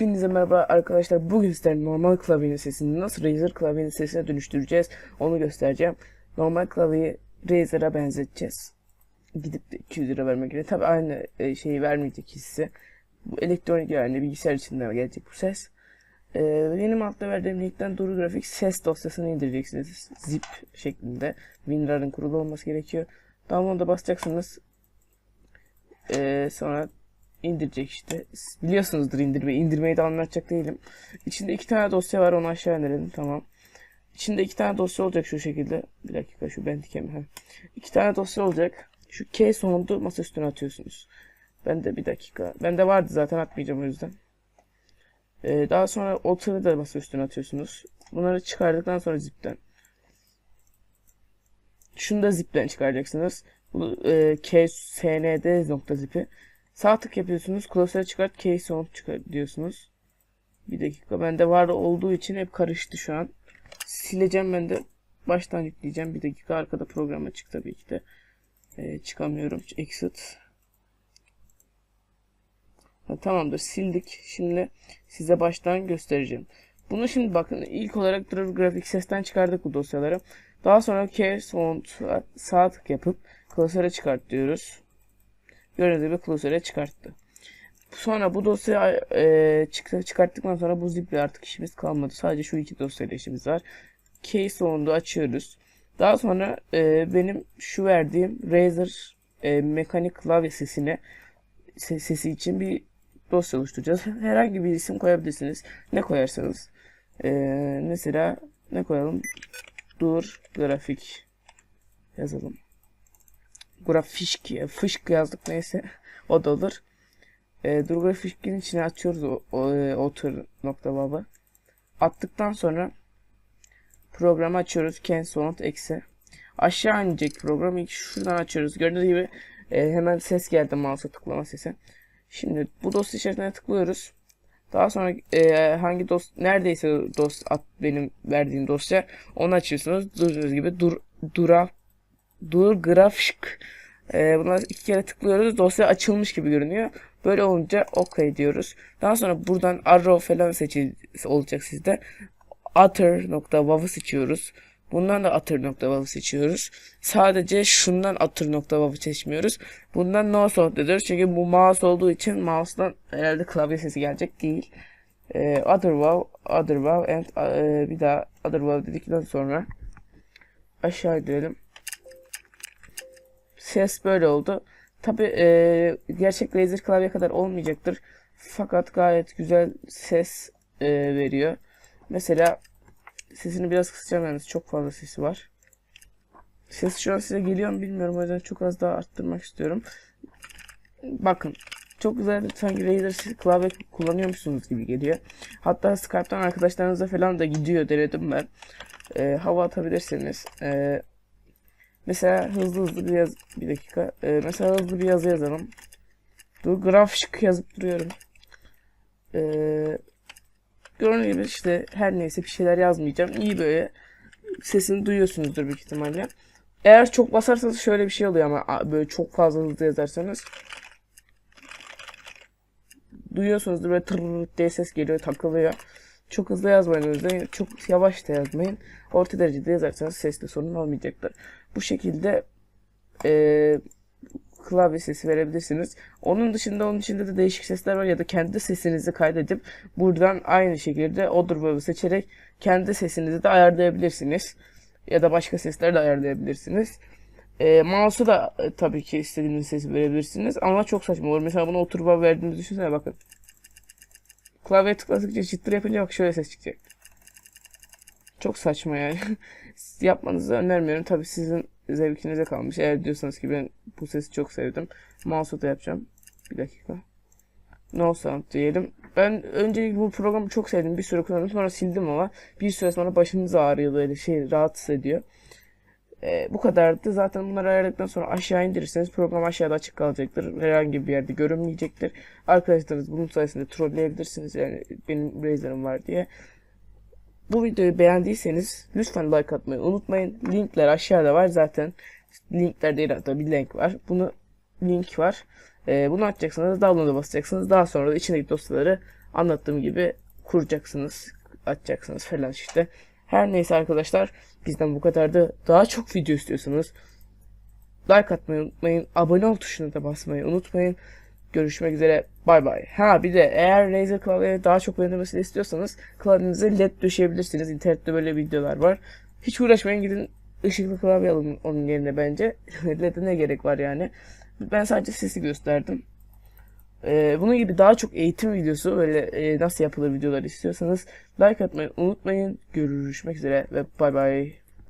Hepinize merhaba arkadaşlar. Bugün sizlere normal klavyenin sesini nasıl Razer klavyenin sesine dönüştüreceğiz onu göstereceğim. Normal klavyeyi Razer'a benzeteceğiz. Gidip de 200 lira vermek yerine tabi aynı e, şeyi vermeyecek hissi. Bu elektronik yani bilgisayar içinden gelecek bu ses. Ee, benim altta verdiğim linkten Duru Grafik ses dosyasını indireceksiniz. Zip şeklinde. WinRAR'ın kurulu olması gerekiyor. Download'a basacaksınız. Ee, sonra indirecek işte. Biliyorsunuzdur indirmeyi. İndirmeyi de anlatacak değilim. İçinde iki tane dosya var. Onu aşağı indirelim. Tamam. İçinde iki tane dosya olacak şu şekilde. Bir dakika şu Bandicam. Ha. İki tane dosya olacak. Şu K sonundu masa üstüne atıyorsunuz. Ben de bir dakika. Bende vardı zaten atmayacağım o yüzden. Ee, daha sonra Alter'ı da masa üstüne atıyorsunuz. Bunları çıkardıktan sonra zipten. Şunu da zipten çıkaracaksınız. Bu e, ksnd nokta zipi. Sağ tık yapıyorsunuz. Klasöre çıkart case on çıkar diyorsunuz. Bir dakika. Bende var olduğu için hep karıştı şu an. Sileceğim ben de. Baştan yükleyeceğim. Bir dakika. Arkada program açık tabii ki de. Ee, çıkamıyorum. Exit. Ha, tamamdır. Sildik. Şimdi size baştan göstereceğim. Bunu şimdi bakın ilk olarak Drive Graphics sesten çıkardık bu dosyaları. Daha sonra Care Sound sağ tık yapıp klasöre çıkart diyoruz. Gördüğünüz gibi klasöre çıkarttı. Sonra bu dosyayı e, çıktı, çıkarttıktan sonra bu ziple artık işimiz kalmadı. Sadece şu iki dosyayla işimiz var. Case Sound'u açıyoruz. Daha sonra e, benim şu verdiğim Razer e, mekanik klavye sesine ses, sesi için bir dosya oluşturacağız. Herhangi bir isim koyabilirsiniz. Ne koyarsanız. E, mesela ne koyalım? Dur grafik yazalım. Grafik, fışk yazdık neyse. o da olur. E, dur grafikin içine açıyoruz o, o, e, o nokta baba. Attıktan sonra programı açıyoruz. Can sound eksi. Aşağı inecek program. İlk şuradan açıyoruz. Gördüğünüz gibi e, hemen ses geldi mouse'a tıklama sesi. Şimdi bu dosya içerisine tıklıyoruz. Daha sonra e, hangi dos neredeyse dos at benim verdiğim dosya onu açıyorsunuz. Gördüğünüz gibi dur dura dur grafik e, buna iki kere tıklıyoruz. Dosya açılmış gibi görünüyor. Böyle olunca OK diyoruz. Daha sonra buradan arrow falan seçil olacak sizde. Other.wav'ı seçiyoruz. Bundan da Other.wav'ı seçiyoruz. Sadece şundan Other.wav'ı seçmiyoruz. Bundan no sound ediyoruz. Çünkü bu mouse olduğu için mouse'dan herhalde klavye sesi gelecek değil. E, other wow, other wow and e, bir daha other wow dedikten sonra aşağı indirelim. Ses böyle oldu. Tabi e, gerçek Razer klavye kadar olmayacaktır. Fakat gayet güzel ses e, veriyor. Mesela sesini biraz kısacağım yalnız çok fazla sesi var. Ses şu an size geliyor mu bilmiyorum o yüzden çok az daha arttırmak istiyorum. Bakın çok güzel sanki Razer klavye kullanıyormuşsunuz gibi geliyor. Hatta Skype'tan arkadaşlarınıza falan da gidiyor denedim ben. E, hava atabilirsiniz. E, Mesela hızlı hızlı bir yaz bir dakika. Ee, mesela hızlı bir yazı yazalım. Dur grafik yazıp duruyorum. Ee, gördüğünüz gibi işte her neyse bir şeyler yazmayacağım. İyi böyle sesini duyuyorsunuzdur büyük ihtimalle. Eğer çok basarsanız şöyle bir şey oluyor ama böyle çok fazla hızlı yazarsanız duyuyorsunuzdur böyle tır diye ses geliyor takılıyor. Çok hızlı yazmayın o yüzden çok yavaş da yazmayın. Orta derecede yazarsanız sesli sorun olmayacaktır. Bu şekilde e, klavye sesi verebilirsiniz. Onun dışında onun içinde de değişik sesler var ya da kendi sesinizi kaydedip buradan aynı şekilde Odor seçerek kendi sesinizi de ayarlayabilirsiniz. Ya da başka sesler de ayarlayabilirsiniz. E, mouse'u da e, tabii ki istediğiniz sesi verebilirsiniz ama çok saçma olur. Mesela bunu oturup verdiğinizi düşünsene bakın. Klavye tıkladıkça çıtır yapınca bak şöyle ses çıkacak. Çok saçma yani. Yapmanızı önermiyorum. Tabi sizin zevkinize kalmış. Eğer diyorsanız ki ben bu sesi çok sevdim. Mouse'u da yapacağım. Bir dakika. No sound diyelim. Ben önce bu programı çok sevdim. Bir süre kullandım. Sonra sildim ama bir süre sonra başınız ağrıyor böyle şey rahatsız ediyor. Ee, bu kadardı. Zaten bunları ayarladıktan sonra aşağı indirirseniz program aşağıda açık kalacaktır. Herhangi bir yerde görünmeyecektir. Arkadaşlarınız bunun sayesinde trolleyebilirsiniz. Yani benim Razer'ım var diye. Bu videoyu beğendiyseniz lütfen like atmayı unutmayın. Linkler aşağıda var zaten. Linkler değil bir link var. Bunu link var. Ee, bunu açacaksınız. Download'a basacaksınız. Daha sonra da içindeki dosyaları anlattığım gibi kuracaksınız, açacaksınız falan işte. Her neyse arkadaşlar bizden bu kadardı. Daha çok video istiyorsanız like atmayı unutmayın. Abone ol tuşuna da basmayı unutmayın. Görüşmek üzere. Bay bay. Ha bir de eğer Razer klavyeye daha çok benimsemesini istiyorsanız klavyenize led döşeyebilirsiniz. İnternette böyle videolar var. Hiç uğraşmayın gidin ışıklı klavye alın onun yerine bence. Led'e ne gerek var yani. Ben sadece sesi gösterdim. Ee, bunun gibi daha çok eğitim videosu böyle e, nasıl yapılır videolar istiyorsanız like atmayı unutmayın. Görüşmek üzere ve bay bay.